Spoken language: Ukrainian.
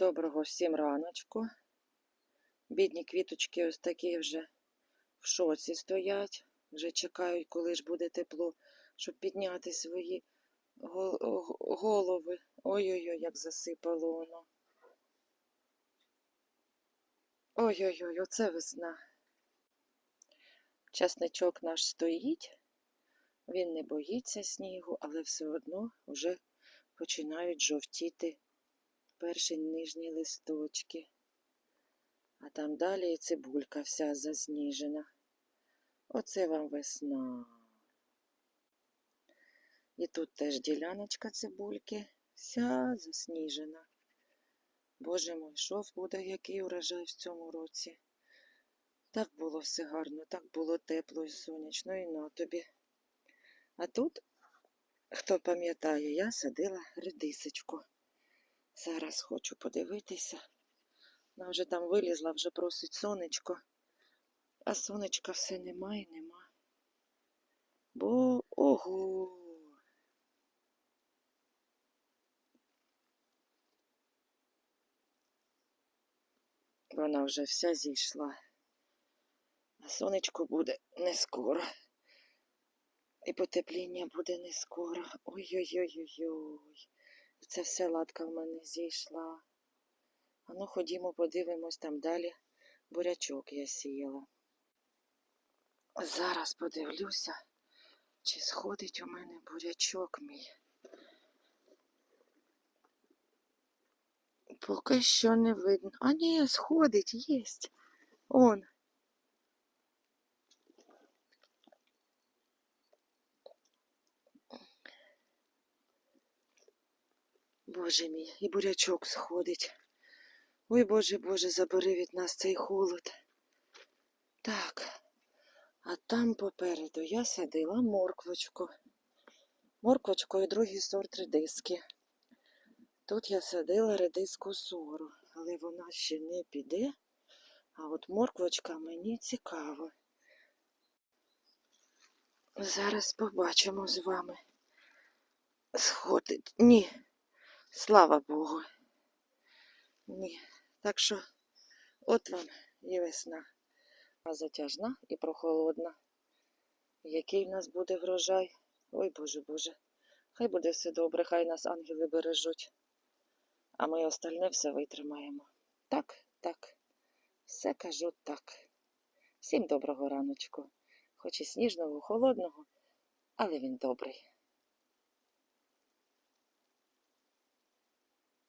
Доброго всім раночку. Бідні квіточки ось такі вже в шоці стоять, вже чекають, коли ж буде тепло, щоб підняти свої голови. Ой-ой-ой, як засипало воно. Ой-ой-ой, оце весна. Часничок наш стоїть, він не боїться снігу, але все одно вже починають жовтіти перші нижні листочки. А там далі і цибулька вся засніжена. Оце вам весна. І тут теж діляночка цибульки, вся засніжена. Боже мой, що буде, який урожай в цьому році. Так було все гарно, так було тепло і сонячно, і на тобі. А тут, хто пам'ятає, я садила редисочку. Зараз хочу подивитися. Вона вже там вилізла, вже просить сонечко. А сонечка все немає, нема. Бо ого. Вона вже вся зійшла. А сонечко буде не скоро. І потепління буде не скоро. Ой-ой-ой-ой-ой. Це все ладка в мене зійшла. А ну ходімо, подивимось там далі. Бурячок я сіяла. Зараз подивлюся, чи сходить у мене бурячок мій. Поки що не видно. А ні, сходить, єсть. Он. Боже мій, і бурячок сходить. Ой, Боже, Боже, забери від нас цей холод. Так, а там попереду я садила морквочку. Морквочку і другий сорт редиски. Тут я садила редиску сору, але вона ще не піде. А от морквочка мені цікава. Зараз побачимо з вами. Сходить. Ні. Слава Богу. Ні. Так що от вам і весна. А затяжна і прохолодна. Який в нас буде врожай? Ой Боже Боже. Хай буде все добре, хай нас ангели бережуть. А ми остальне все витримаємо. Так, так. Все кажу так. Всім доброго раночку. Хоч і сніжного, холодного, але він добрий.